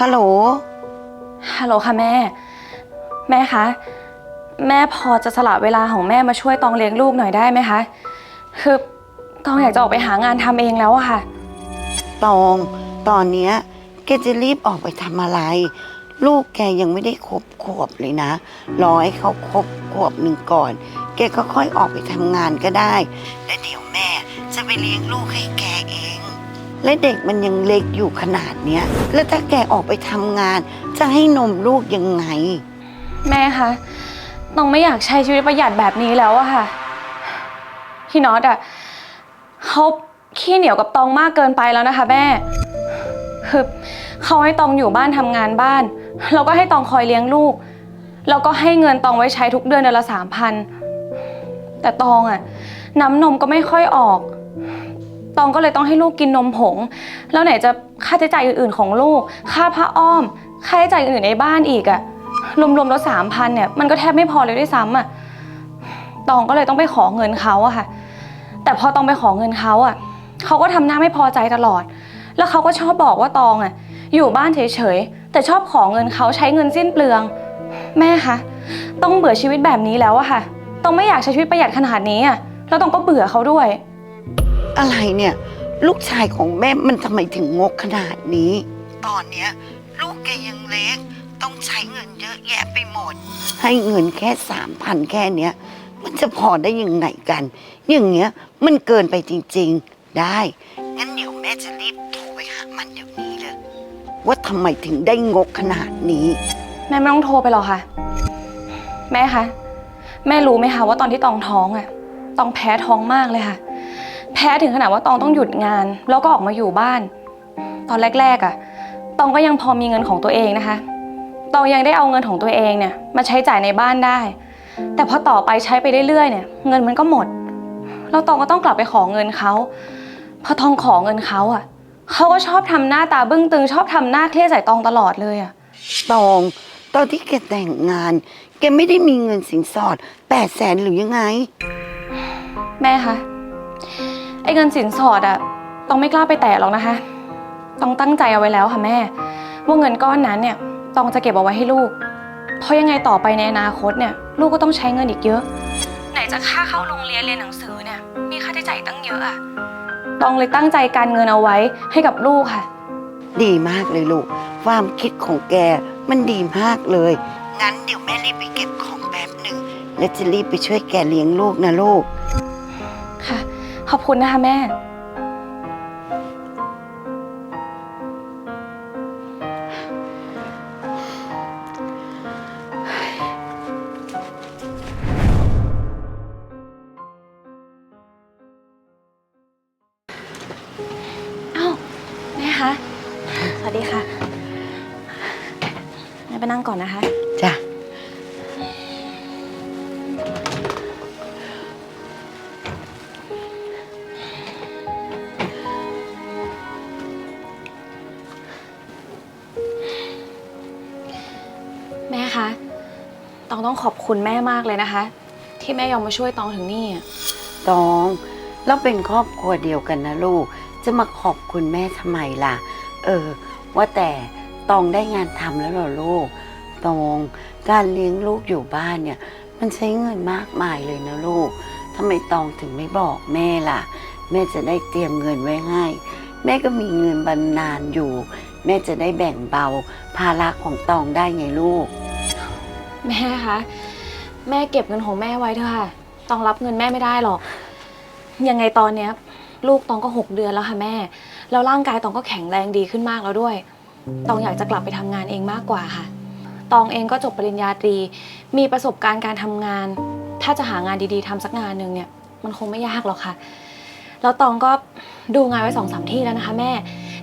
ฮัลโหล ฮัลโหลค่ะแม่ แม่คะ แม่พอจะสละเวลาของแม่มาช่วยตองเลี้ยงลูกหน่อยได้ไหมคะ คือตองอยากจะออกไปหางานทำเองแล้วอะค่ะ ตอง ตอนเนี้ยแกจะรีบออกไปทำอะไร ลูกแกยังไม่ได้ครบขวบเลยนะ รอให้เขาครบขวบหนึ่งก่อน แกก็ค่อยออกไปทำงานก็ได้ และเดี๋ยวแม่จะไปเลี้ยงลูกให้แกเอง และเด็กมันยังเล็กอยู่ขนาดเนี้ย แล้วถ้าแกออกไปทำงาน จะให้นมลูกยังไง แม่คะตองไม่อยากใช้ชีวิตประหยัดแบบนี้แล้วอะค่ะ พี่น็อตอะเขาขี้เหนียวกับตองมากเกินไปแล้วนะคะ แม่คือเขาให้ตองอยู่บ้านทำงานบ้าน แล้วก็ให้ตองคอยเลี้ยงลูก แล้วก็ให้เงินตองไว้ใช้ทุกเดือนเดือนละสามพันแต่ตองอะน้ำนมก็ไม่ค่อยออก ตองก็เลยต้องให้ลูกกินนมผง แล้วไหนจะค่าใช้จ่ายอื่นๆของลูก ค่าผ้าอ้อม ค่าใช้จ่ายอื่นๆในบ้านอีกอะรวมๆแล้วสามพันเนี่ยมันก็แทบไม่พอเลยด้วยซ้ำอะตองก็เลยต้องไปขอเงินเขาอะค่ะ แต่พอตองไปขอเงินเขาอะเขาก็ทำหน้าไม่พอใจตลอด แล้วเขาก็ชอบบอกว่าตองอะอยู่บ้านเฉยๆแต่ชอบขอเงินเขาใช้เงินสิ้นเปลือง แม่คะต้องเบื่อชีวิตแบบนี้แล้วอะค่ะ ต้องไม่อยากใช้ชีวิตประหยัดขนาดนี้อะแล้วต้องก็เบื่อเขาด้วย อะไรเนี่ย ลูกชายของแม่มันทำไมถึงงกขนาดนี้ ตอนเนี้ยลูกแกยังเล็ก ต้องใช้เงินเยอะแยะไปหมด ให้เงินแค่สามพันแค่เนี้ย มันจะพอได้ยังไงกัน อย่างเงี้ยมันเกินไปจริงๆ ได้ งั้นเดี๋ยวแม่จะรีบโทรไปหามันเดี๋ยวนี้เลย ว่าทำไมถึงได้งกขนาดนี้ แม่ไม่ต้องโทรไปหรอกค่ะ แม่คะ แม่รู้ไหมคะว่าตอนที่ตองท้องอะตองแพ้ท้องมากเลยค่ะ แพ้ถึงขนาดว่าตองต้องหยุดงาน แล้วก็ออกมาอยู่บ้าน ตอนแรกๆอะตองก็ยังพอมีเงินของตัวเองนะคะ ตองยังได้เอาเงินของตัวเองเนี่ยมาใช้จ่ายในบ้านได้ แต่พอต่อไปใช้ไปเรื่อยๆเนี่ย เงินมันก็หมด แล้วตองก็ต้องกลับไปขอเงินเขา พอทองขอเงินเขาอะเขาก็ชอบทำหน้าตาบึ้งตึง ชอบทำหน้าเครียดใส่ตองตลอดเลยอะตองตอนที่แกแต่งงาน แกไม่ได้มีเงินสินสอดแปดแสนหรือยังไง แม่คะ ไอ้เงินสินสอดอะต้องไม่กล้าไปแตะหรอกนะคะ ต้องตั้งใจเอาไว้แล้วค่ะแม่ ว่าเงินก้อนนั้นเนี่ยต้องจะเก็บเอาไว้ให้ลูก เพราะยังไงต่อไปในอนาคตเนี่ย ลูกก็ต้องใช้เงินอีกเยอะ ไหนจะค่าเข้าโรงเรียนเรียนหนังสือเนี่ย มีค่าใช้จ่ายตั้งเยอะอะต้องเลยตั้งใจการเงินเอาไว้ให้กับลูกค่ะ ดีมากเลยลูก ความคิดของแกมันดีมากเลย งั้นเดี๋ยวแม่รีบไปเก็บของแป๊บหนึ่ง และจะรีบไปช่วยแกเลี้ยงลูกนะลูก ขอบคุณนะคะแม่ เอ้า แม่คะ สวัสดีค่ะแม่ไปนั่งก่อนนะคะ จ้ะ ต้องขอบคุณแม่มากเลยนะคะ ที่แม่ยอมมาช่วยตองถึงนี่อะตองแล้วเป็นครอบครัวเดียวกันนะลูก จะมาขอบคุณแม่ทำไมล่ะ เออ ว่าแต่ตองได้งานทำแล้วเหรอลูก ตองการเลี้ยงลูกอยู่บ้านเนี่ย มันใช้เงินมากมายเลยนะลูกทำไมตองถึงไม่บอกแม่ล่ะ แม่จะได้เตรียมเงินไว้ให้ แม่ก็มีเงินบรรนานอยู่ แม่จะได้แบ่งเบาภาระของตองได้ไงลูก แม่คะ แม่เก็บเงินของแม่ไว้เถอะค่ะ ตองรับเงินแม่ไม่ได้หรอก ยังไงตอนเนี้ย ลูกตองก็หกเดือนแล้วค่ะแม่ แล้วร่างกายตองก็แข็งแรงดีขึ้นมากแล้วด้วย ตองอยากจะกลับไปทำงานเองมากกว่าค่ะ ตองเองก็จบปริญญาตรี มีประสบการณ์การทำงาน ถ้าจะหางานดีๆทำสักงานหนึ่งเนี่ย มันคงไม่ยากหรอกค่ะ แล้วตองก็ดูงานไว้สองสามที่แล้วนะคะ แม่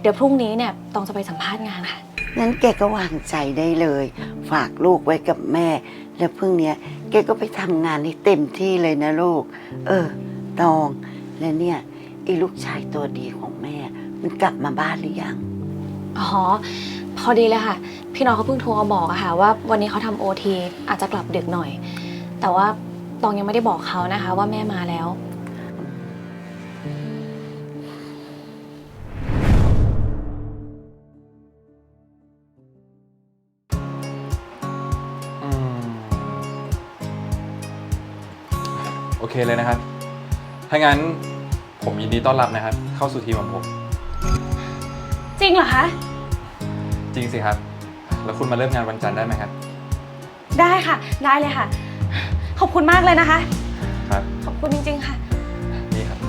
เดี๋ยวพรุ่งนี้เนี่ยตองจะไปสัมภาษณ์งานค่ะ งั้นแกก็วางใจได้เลย ฝากลูกไว้กับแม่ แล้วพรุ่งเนี้ยแกก็ไปทำงานให้เต็มที่เลยนะลูก เออ ตอง แล้วเนี่ยไอ้ลูกชายตัวดีของแม่ มันกลับมาบ้านหรือยัง อ๋อ พอดีเลยค่ะ พี่น้องเขาเพิ่งโทรมาบอกอะค่ะว่าวันนี้เขาทำโอทีอาจจะกลับดึกหน่อย แต่ว่าตองยังไม่ได้บอกเขานะคะ ว่าแม่มาแล้ว โอเคเลยนะครับ ถ้างั้นผมยินดีต้อนรับนะครับ เข้าสู่ทีมของผม จริงเหรอคะ จริงสิครับ แล้วคุณมาเริ่มงานวันจันทร์ได้ไหมครับ ได้ค่ะ ได้เลยค่ะ ขอบคุณมากเลยนะคะ ครับ ขอบคุณจริง ๆ ค่ะ นี่ครับ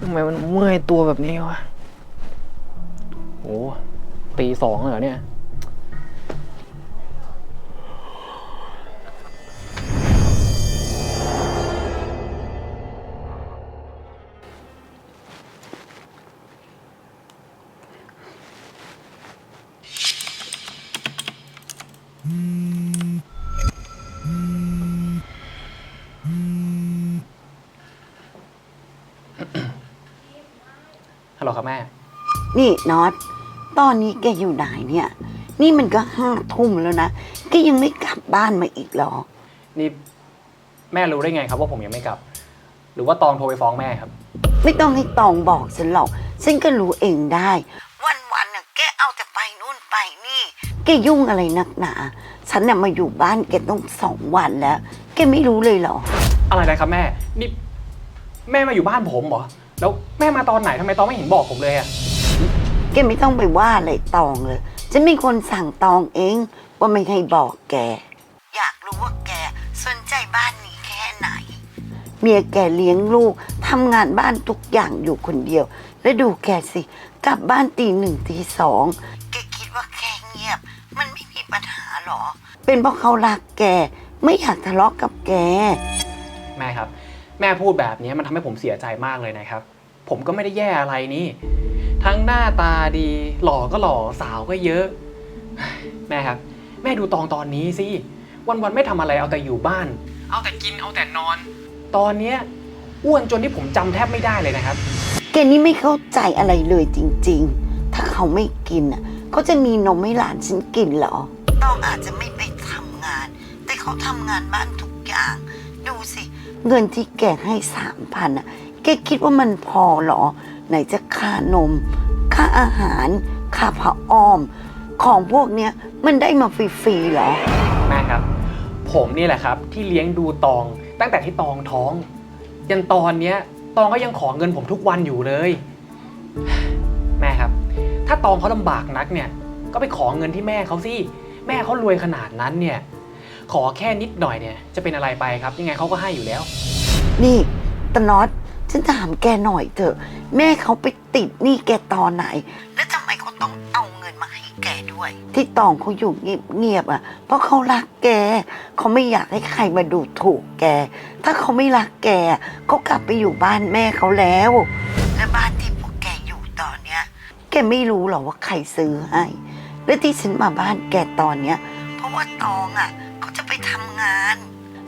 ทำไมมันเมื่อยตัวแบบนี้วะโอ้ ตีสองแล้วเหรอเนี่ย ฮัลโหลครับแม่ นี่น็อต ตอนนี้แกอยู่ไหนเนี่ย นี่มันก็ห้าทุ่มแล้วนะแกยังไม่กลับบ้านมาอีกเหรอ นี่แม่รู้ได้ไงครับว่าผมยังไม่กลับ หรือว่าตองโทรไปฟ้องแม่ครับ ไม่ต้องให้ตองบอกฉันหรอกฉันก็รู้เองได้ วันวันๆน่ะแกเอาแต่ไปนู่นไปนี่ แกยุ่งอะไรนักหนา ฉันน่ะมาอยู่บ้านแกต้องสองวันแล้ว แกไม่รู้เลยเหรอ อะไรนะครับแม่ นี่แม่มาอยู่บ้านผมเหรอ แล้วแม่มาตอนไหนทำไมตองไม่เห็นบอกผมเลยอะ แกไม่ต้องไปว่าอะไรตองเลย ฉันเป็นคนสั่งตองเอง ว่าไม่ให้บอกแก อยากรู้ว่าแกสนใจบ้านนี้แค่ไหน เมียแกเลี้ยงลูกทำงานบ้านทุกอย่างอยู่คนเดียว แล้วดูแกสิ กลับบ้านตีหนึ่งตีสองแกคิดว่าแค่เงียบ มันไม่มีปัญหาหรอ เป็นเพราะเขารักแก ไม่อยากทะเลาะกับแก แม่ครับ แม่พูดแบบนี้มันทำให้ผมเสียใจมากเลยนะครับ ผมก็ไม่ได้แย่อะไรนี่ ทั้งหน้าตาดี หล่อก็หล่อสาวก็เยอะ แม่ครับ แม่ดูตองตอนนี้สิ วันๆไม่ทำอะไรเอาแต่อยู่บ้าน เอาแต่กินเอาแต่นอน ตอนเนี้ยอ้วนจนที่ผมจำแทบไม่ได้เลยนะครับ แกนี่ไม่เข้าใจอะไรเลยจริงๆ ถ้าเขาไม่กินอะเขาจะมีนมให้หลานฉันกินเหรอ ต้องอาจจะไม่ไปทำงาน แต่เขาทำงานบ้านทุกอย่าง ดูสิ เงินที่แกให้สามพันอะ แกคิดว่ามันพอเหรอ ไหนจะ ค่านม ค่าอาหาร ค่าผ้าอ้อม ของพวกเนี้ยมันได้มาฟรีๆเหรอ แม่ครับ ผมนี่แหละครับ ที่เลี้ยงดูตอง ตั้งแต่ที่ตองท้อง ยันตอนเนี้ยตองก็ยังขอเงินผมทุกวันอยู่เลย แม่ครับ ถ้าตองเขาลำบากนักเนี่ย ก็ไปขอเงินที่แม่เขาสิแม่เขารวยขนาดนั้นเนี่ย ขอแค่นิดหน่อยเนี่ย จะเป็นอะไรไปครับ ยังไงเขาก็ให้อยู่แล้ว นี่ตะน็อต ฉันถามแกหน่อยเถอะ แม่เขาไปติดหนี้แกตอนไหน แล้วทำไมเขาต้องเอาเงินมาให้แกด้วย ที่ตองเขาอยู่เงียบๆอะ เพราะเขารักแก เขาไม่อยากให้ใครมาดูถูกแก ถ้าเขาไม่รักแกเขากลับไปอยู่บ้านแม่เขาแล้ว และบ้านที่พวกแกอยู่ตอนเนี้ย แกไม่รู้หรอว่าใครซื้อให้ และที่ฉันมาบ้านแกตอนเนี้ย เพราะว่าตองอะเขาจะไปทำงาน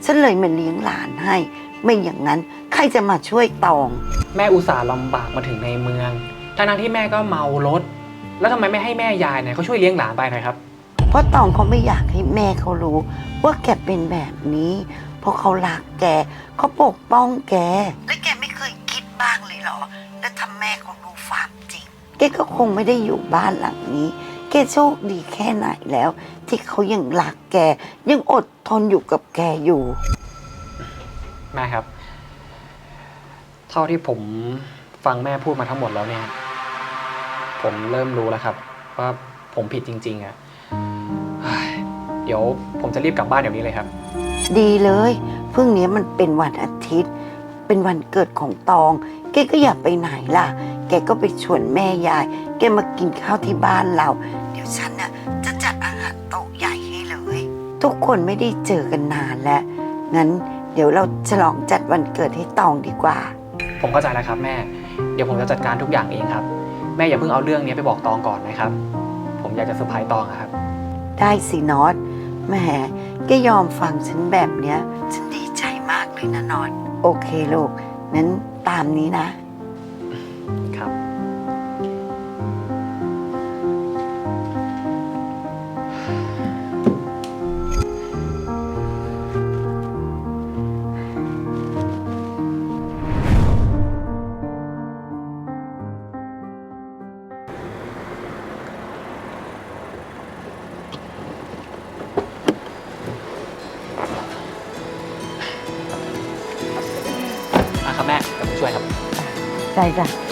ฉันเลยมาเลี้ยงหลานให้ ไม่อย่างนั้น รจะมาช่วยตอง แม่อุตส่าห์ลำบากมาถึงในเมืองทั้งๆที่แม่ก็เมารถ แล้วทำไมไม่ให้แม่ยายเนี่ยเขาช่วยเลี้ยงหลานไปหน่อยครับ เพราะตองเขาไม่อยากให้แม่เขารู้ ว่าแกเป็นแบบนี้ เพราะเขารักแกเขาปกป้องแกและแกไม่เคยคิดบ้างเลยเหรอ แล้วถ้าแม่เขารู้ความจริง แกก็คงไม่ได้อยู่บ้านหลังนี้ แกโชคดีแค่ไหนแล้ว ที่เขายังรักแกยังอดทนอยู่กับแกอยู่ แม่ครับ เท่าที่ผมฟังแม่พูดมาทั้งหมดแล้วเนี่ย ผมเริ่มรู้แล้วครับ ว่าผมผิดจริง ๆอะ่ะเดี๋ยวผมจะรีบกลับบ้านเดี๋ยวนี้เลยครับ ดีเลยพรุ่งนี้มันเป็นวันอาทิตย์ เป็นวันเกิดของตอง แกก็อย่าไปไหนล่ะ แกก็ไปชวนแม่ยาย แกมากินข้าวที่บ้านเรา เดี๋ยวฉันน่ะจะจัดอาหารโต๊ะใหญ่ให้เลย ทุกคนไม่ได้เจอกันนานแล้ว งั้นเดี๋ยวเราฉลองจัดวันเกิดให้ตองดีกว่า ผมเข้าใจแล้วครับแม่ เดี๋ยวผมจะจัดการทุกอย่างเองครับ แม่อย่าเพิ่งเอาเรื่องนี้ไปบอกตองก่อนนะครับ ผมอยากจะเซอร์ไพรส์ตองอะครับ ได้สินอตแหมแกยอมฟังฉันแบบเนี้ย ฉันดีใจมากเลยนะนอตโอเคลูกนั้นตามนี้นะ ใจจ้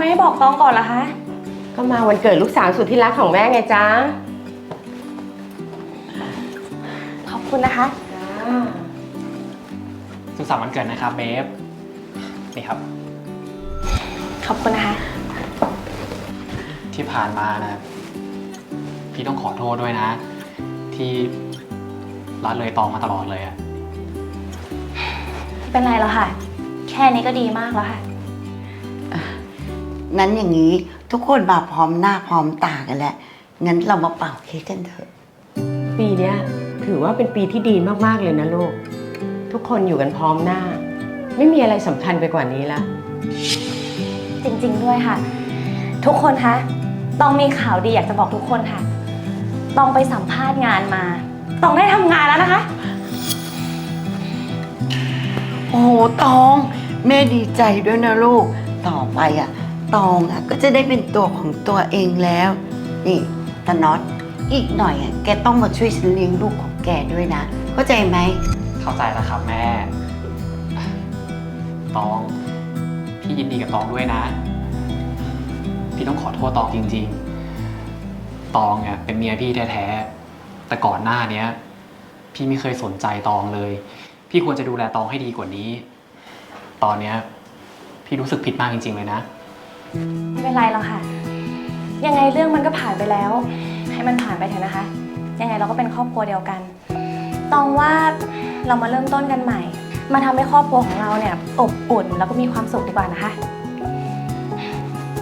ไมไม่บอกตองก่อนล่ะคะ ก็มาวันเกิดลูกสาวสุดที่รักของแม่ไงจ๊ะขอบคุณนะคะสุขสันต์วันเกิดนะครับเบฟนี่ครับ ขอบคุณนะคะ ที่ผ่านมานะพี่ต้องขอโทษด้วยนะ ที่ละเลยตองมาตลอดเลยอะไม่เป็นไรแล้วค่ะ แค่นี้ก็ดีมากแล้วค่ะ นั้นอย่างนี้ทุกคนมาพร้อมหน้าพร้อมตากันแล้ว งั้นเรามาเป่าเค้กกันเถอะ ปีเนี้ยถือว่าเป็นปีที่ดีมากๆเลยนะลูก ทุกคนอยู่กันพร้อมหน้า ไม่มีอะไรสำคัญไปกว่านี้ละ จริงๆด้วยค่ะ ทุกคนคะต้องมีข่าวดีอยากจะบอกทุกคนค่ะ ต้องไปสัมภาษณ์งานมา ต้องได้ทำงานแล้วนะคะ โอ้โหตอง แม่ดีใจด้วยนะลูก ต่อไปอะ ตองอะก็จะได้เป็นตัวของตัวเองแล้ว นี่ตาน็อตอีกหน่อยอะแกต้องมาช่วยฉันเลี้ยงลูกของแกด้วยนะ เข้าใจไหม เข้าใจแล้วครับแม่ ตอง พี่ยินดีกับตองด้วยนะ พี่ต้องขอโทษตองจริง ๆ ตองเ่ยเป็นเมียพี่แท้ๆ แต่ก่อนหน้าเนี้ย พี่ไม่เคยสนใจตองเลย พี่ควรจะดูแลตองให้ดีกว่านี้ ตอนเนี้ย พี่รู้สึกผิดมากจริง ๆ เลยนะ ไม่เป็นไรหรอกค่ะ ยังไงเรื่องมันก็ผ่านไปแล้ว ให้มันผ่านไปเถอะนะคะ ยังไงเราก็เป็นครอบครัวเดียวกัน ตองว่าเรามาเริ่มต้นกันใหม่ มาทำให้ครอบครัวของเราเนี่ยอบอุ่นแล้วก็มีความสุขดีกว่านะคะ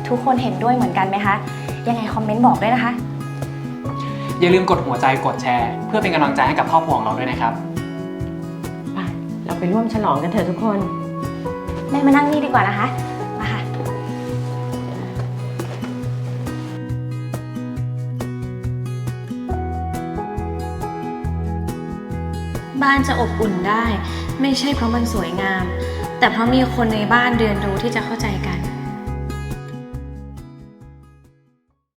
ทุกคนเห็นด้วยเหมือนกันไหมคะ ยังไงคอมเมนต์บอกด้วยนะคะ อย่าลืมกดหัวใจกดแชร์ เพื่อเป็นกำลังใจให้กับครอบครัวของเราด้วยนะครับ ไปเราไปร่วมฉลองกันเถอะทุกคน แม่มานั่งนี่ดีกว่านะคะมาค่ะ บ้านจะอบอุ่นได้ ไม่ใช่เพราะมันสวยงาม แต่เพราะมีคนในบ้านเรียนรู้ที่จะเข้าใจกัน